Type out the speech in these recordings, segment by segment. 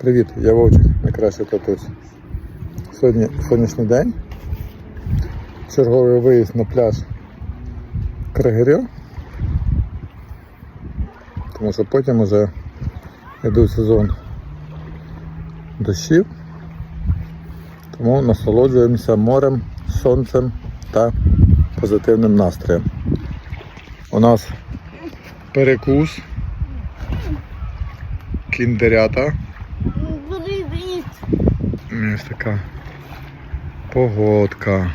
Привіт, я Вовчик, найкращий татусь. Сьогодні сонячний день. Черговий виїзд на пляж Кригирів. Тому що потім вже йде сезон дощів. Тому насолоджуємося морем, сонцем та позитивним настроєм. У нас перекус, кіндерята. Привіт. Ось така погодка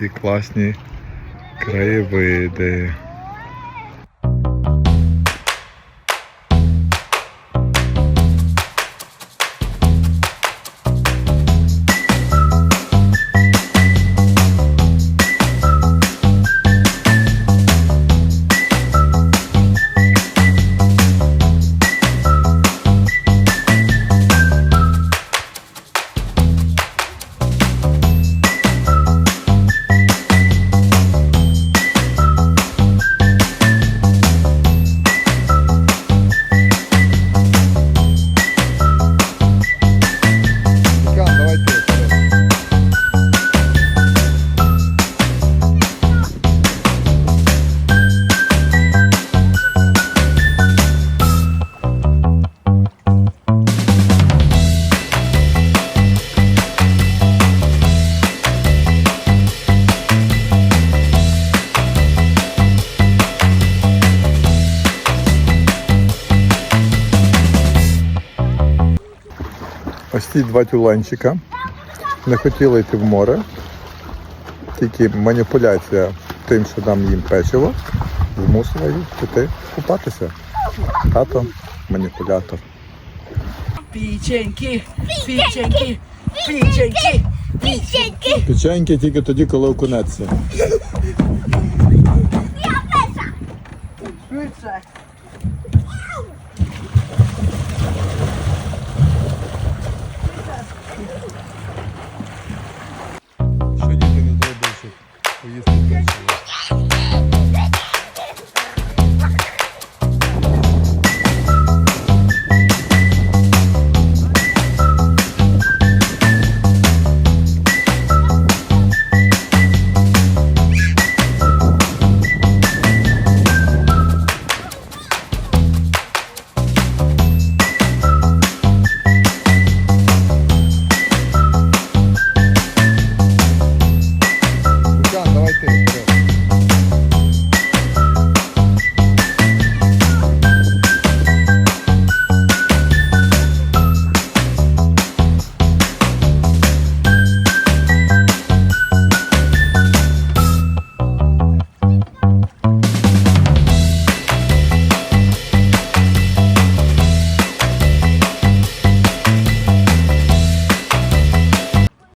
і класні краєвиди. Ось ці два тюленчика не хотіли йти в море, тільки маніпуляція тим, що дам їм печиво, змусила їх піти купатися. Тато маніпулятор. Печеньки, печеньки, печеньки, Піченьки. Печеньки тільки тоді, коли окунеться. швидше.